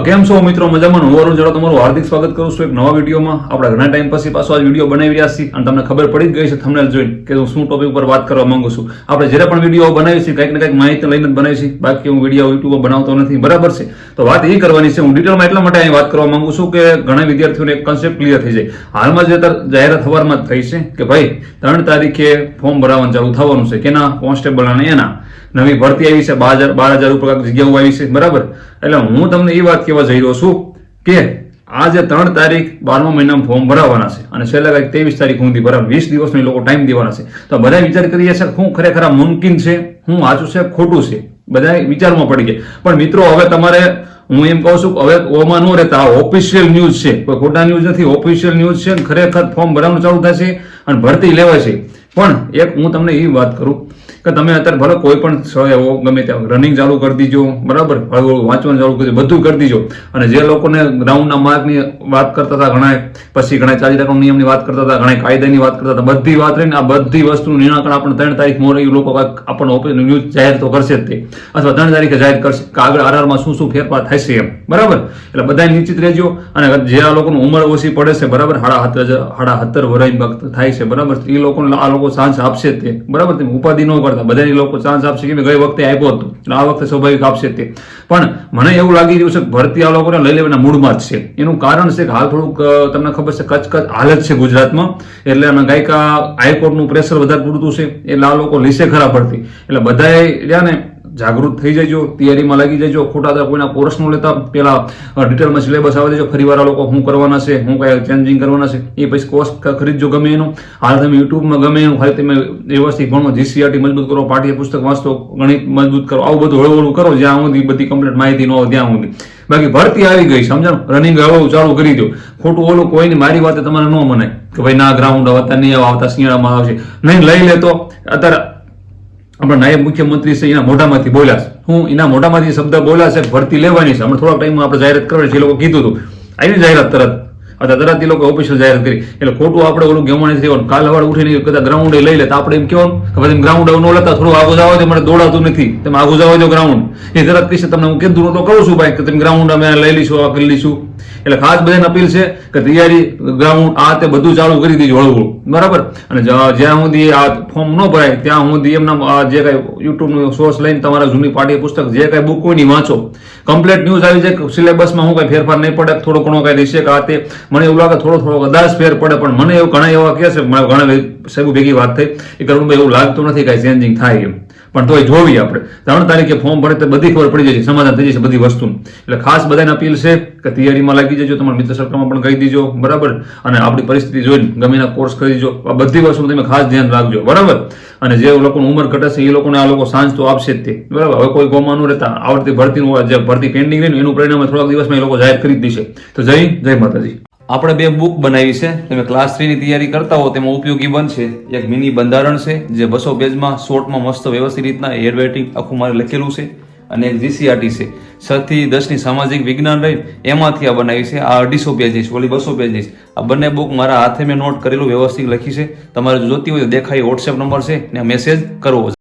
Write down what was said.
કેમ છો મિત્રો? મજામાં? હું અરુણ જડો તમારું હાર્દિક સ્વાગત કરું છું એક નવા વિડીયોમાં. આપણે ઘણા ટાઈમ પછી પાછો આજ વીડિયો બનાવી રહ્યા છીએ અને તમને ખબર પડી ગઈ છે થંબનેલ જોઈને કે હું શું ટોપિક ઉપર વાત કરવા માંગુ છું. આપણે જ્યારે પણ વીડિયો બનાવી છીએ, કંઈક ને કંઈક માહિતી લઈને જ બનાવી છીએ. બાકી હું વીડિયો યુટ્યુબ બનાવતો નથી. બરાબર છે? તો વાત એ કરવાની છે, હું ડિટેલમાં એટલા માટે અહીં વાત કરવા માંગુ છું કે ઘણા વિદ્યાર્થીઓને એક કન્સેપ્ટ ક્લિયર થઈ જાય. હાલમાં જે જાહેરાત સવારમાં જ થઈ છે કે ભાઈ, ત્રણ તારીખે ફોર્મ ભરાવાનું ચાલુ થવાનું છે. કેના? કોન્સ્ટેબલ અને એના. નવી ભરતી આવી છે, બાર હજાર બાર હજાર ઉપર જગ્યાઓ આવી છે, બરાબર? એટલે હું તમને એ વાત કહેવા જઈ રહ્યો છું કે આ જે ત્રણ તારીખ બારમા મહિનામાં ફોર્મ ભરાવાના છે અને છેલ્લા કંઈક ત્રેવીસ તારીખ સુધી ભરાવ, વીસ દિવસનો એ લોકો ટાઈમ દેવાના છે. તો બધા વિચાર કરીએ છે હું ખરેખર મુમકિન છે? હું સાચું છે? ખોટું છે? બધા વિચારમાં પડી ગયા. પણ મિત્રો, હવે તમારે, હું એમ કહું છું કે હવે ઓમાં ન રહેતા આ ઓફિશિયલ ન્યૂઝ છે. કોઈ ખોટા ન્યૂઝ નથી ઓફિશિયલ ન્યૂઝ છે ખરેખર ફોર્મ ભરવાનું ચાલુ થશે અને ભરતી લેવાય છે પણ એક હું તમને એ વાત કરું કે તમે અત્યારે ભલે કોઈ પણ સ્થળે હો ગમે ત્યાં રનિંગ ચાલુ કરી દીજો, બરાબર? વાંચવાનું ચાલુ કરી બધું કરી દીજો. અને જે લોકોને ગ્રાઉન્ડના માર્ગની વાત કરતા હતા ઘણા પછી ઘણા ચાલી ટકાનો નિયમની વાત કરતા હતા ઘણા કાયદાની વાત કરતા હતા, બધી વાત રહીને આ બધી વસ્તુનું નિરાકરણ આપણે ત્રણ તારીખ મોરે લોકો આપણને ન્યૂઝ જાહેર તો કરશે જ તે. અથવા ત્રણ તારીખે જાહેર કરશે કે આગળ આરઆરમાં શું શું ફેરફાર થશે એમ. બરાબર? એટલે બધા નિશ્ચિત રહેજો અને જે આ લોકોની ઉંમર ઓછી પડે છે, બરાબર? હાડા હત્તર હાડા હત્તર ભક્ત થાય છે, બરાબર? એ લોકોને આ લોકો ચાન્સ આપશે તે. બરાબર તમે ઉપાધિ ન કરતા. બધાની લોકો ચાન્સ આપશે કે ગઈ વખતે આપ્યો હતો એટલે આ વખતે સ્વાભાવિક આપશે તે. પણ મને એવું લાગી રહ્યું છે કે ભરતી આ લોકોને લઈ લેવાના મૂડમાં જ છે. એનું કારણ છે કે હાલ થોડુંક તમને ખબર છે કચકચ હાલત છે ગુજરાતમાં. એટલે અને ગાયકા હાઈકોર્ટનું પ્રેશર વધારે પૂરતું છે. એટલે આ લોકો લીસે ખરા પડતી એટલે બધાએ રહ્યા ને જાગૃત થઈ જજો, તૈયારીમાં લાગી જજો ખોટા કોઈના કોર્સ નો લેતા પેલા ડિટેલમાં સિલેબસ આવે દેજો ફરી વાળા લોકો શું કરવાના છે શું કયા ચેન્જિંગ કરવાના છે, એ પછી કોર્સ ખરીદજો ગમે એનું. હાલ તમે યુટ્યુબમાં ગમે એનું ખાલી તમે વ્યવસ્થિત ભણો જીસીઆરટી મજબૂત કરો પાઠ્ય પુસ્તક વાંચતો ગણિત મજબૂત કરો, આવું બધું હળવું હળવું કરો, જ્યાં સુધી બધી કમ્પ્લીટ માહિતી ન હોય ત્યાં સુધી. બાકી ભરતી આવી ગઈ, સમજણ? રનિંગ હળવું ચાલુ કરી દો. ખોટું ઓલું કોઈની મારી વાતે તમારે ન મને કે ભાઈ ના ગ્રાઉન્ડ આવતા નહીં આવતા શિયાળામાં આવશે. નહીં લઈ લેતો. અત્યારે આપણા નાયબ મુખ્યમંત્રી છે, એના મોઢામાંથી બોલ્યા છે. હું એના મોઢામાંથી શબ્દ બોલ્યા છે, ભરતી લેવાની છે. હમણાં થોડાક ટાઈમમાં આપણે જાહેરાત કરવાની છે, એ લોકો કીધું હતું. આવી જાહેરાત તરત. અથવા તરત એ લોકો ઓફિશિયલ જાહેરાત કરી. એટલે ખોટું આપણે ઓલું ગમવાની થયું કાલ હવારે ઉઠીને કદાચ ગ્રાઉન્ડ લઈ લે, તો આપણે એમ કહેવાનું કે ભાઈ ગ્રાઉન્ડ ન લેતા, થોડું આગળ જવા દો મને દોડાતું નથી. તમે આગળ જવા દો ગ્રાઉન્ડ એ તરત કહીશે તમને હું કીધું તો કહું છું, ભાઈ કે તમે ગ્રાઉન્ડ અમે લઈ લઈશું, આ કરી લઈશું. એટલે ખાસ બધાને અપીલ છે કે તૈયારી ગ્રાઉન્ડ આ તે બધું ચાલુ કરી દીધું હળવું. બરાબર? અને જ્યાં સુધી આ ફોર્મ ન ભરાય, ત્યાં સુધી એમના જે કાંઈ યુટ્યુબનું સોર્સ લઈને તમારા જૂની પાઠ્ય પુસ્તક, જે કાંઈ બુક હોયની વાંચો. કમ્પ્લીટ ન્યૂઝ આવી જાય સિલેબસમાં હું કાંઈ ફેરફાર નહીં પડે, થોડો ઘણો કઈ રહેશે કે આ તે. મને એવું લાગે થોડો થોડો કદાચ ફેર પડે, પણ મને એવું ઘણા એવા કહે છે ઘણા સાહેબ ભેગી વાત થઈ. એ કરુણભાઈ, એવું લાગતું નથી કાંઈ ચેન્જિંગ થાય એમ. પણ તોય જોવી આપણે. ત્રણ તારીખે ફોર્મ ભરે તો બધી ખબર પડી જશે, સમાધાન થઈ જશે બધી વસ્તુનું. એટલે ખાસ બધાને અપીલ છે કે તૈયારીમાં લાગી જજો, તમારા મિત્ર સર્કલમાં પણ કહી દીજો, બરાબર? અને આપણી પરિસ્થિતિ જોઈને ગમે એના કોર્સ કરી દીજો. આ બધી વસ્તુ તમે ખાસ ધ્યાન રાખજો, બરાબર? અને જે લોકોની ઉંમર ઘટશે, એ લોકોને આ લોકો સાંજ તો આપશે જ તે. બરાબર? હવે કોઈ ગોમાનું રહેતા. આવડતી ભરતીનું, જે ભરતી પેન્ડિંગ રહી એનું પરિણામ થોડાક દિવસમાં એ લોકો જાહેર કરી દેશે. તો જય જય માતાજી. આપણે બે બુક બનાવી છે. તમે ક્લાસ થ્રીની તૈયારી કરતા હો, તેમાં ઉપયોગી બનશે. એક મિની બંધારણ છે, જે બસો પેજમાં શોર્ટમાં મસ્ત વ્યવસ્થિત રીતના હેડ રાઇટિંગ આખું મારે લખેલું છે અને એક જીસીઆરટી છે. છથી દસની સામાજિક વિજ્ઞાન રહી, એમાંથી આ બનાવી છે. આ અઢીસો પેજીસ ઓલી બસો પેજીસ આ બંને બુક મારા હાથે મેં નોટ કરેલું, વ્યવસ્થિત લખી છે. તમારે જોતી હોય તો દેખાય વોટ્સએપ નંબર છે, ને મેસેજ કરવો